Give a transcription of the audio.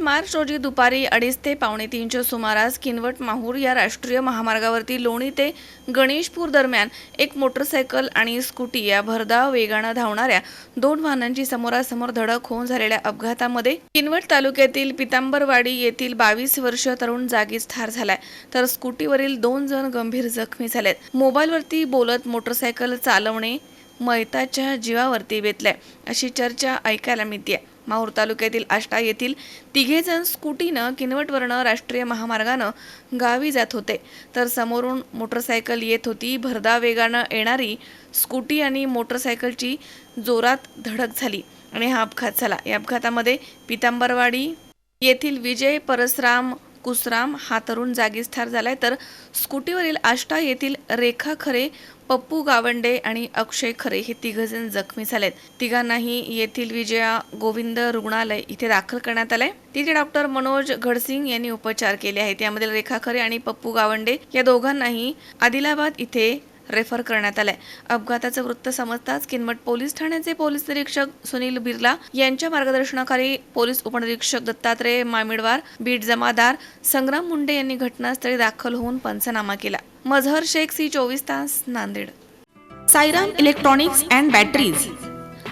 मार्च रोजी दुपारी अडीच ते पावणे तीनच्या सुमारास किनवट माहूर या राष्ट्रीय महामार्गावरती लोणी ते गणेशपूर दरम्यान एक मोटरसायकल आणि स्कूटी या भरधाव वेगानं धावणाऱ्या दोन वाहनांची समोरासमोर धडक होऊन झालेल्या अपघातामध्ये किनवट तालुक्यातील पितांबरवाडी येथील बावीस वर्ष तरुण जागीच ठार झालाय. तर स्कूटीवरील दोन जण गंभीर जखमी झालेत. मोबाईलवरती बोलत मोटरसायकल चालवणे मैताच्या जीवावरती बेतल्या अशी चर्चा ऐकायला मिळते माहूर तालुक्यातील आष्टा येथील तिघेजण स्कूटीनं किनवटवरनं राष्ट्रीय महामार्गानं गावी जात होते. तर समोरून मोटरसायकल येत होती. भरदा वेगानं येणारी स्कूटी आणि मोटरसायकलची जोरात धडक झाली आणि हा अपघात झाला. या अपघातामध्ये पितांबरवाडी येथील विजय परसराम कुसराम हा तरुण जागीच ठार झालाय. तर स्कूटीवरील आष्टा येथील रेखा खरे पप्पू गावंडे आणि अक्षय खरे हे तिघजण जखमी झालेत. तिघांनाही येथील विजया गोविंद रुग्णालय इथे दाखल करण्यात आलंय. तिथे डॉक्टर मनोज घडसिंग यांनी उपचार केले आहेत. यामधील रेखा खरे आणि पप्पू गावंडे या दोघांनाही आदिलाबाद इथे रेफर करण्यात आलाय. अपघाताचं वृत्त समजताच किनमट पोलीस ठाण्याचे पोलीस निरीक्षक सुनील बिर्ला यांच्या मार्गदर्शनाखाली पोलीस उपनिरीक्षक दत्तात्रय मामिडवार बीट जमादार संग्राम मुंडे यांनी घटनास्थळी दाखल होऊन पंचनामा केला. मझहर शेख सी चोवीस तास Nanded. Sairam electronics and batteries.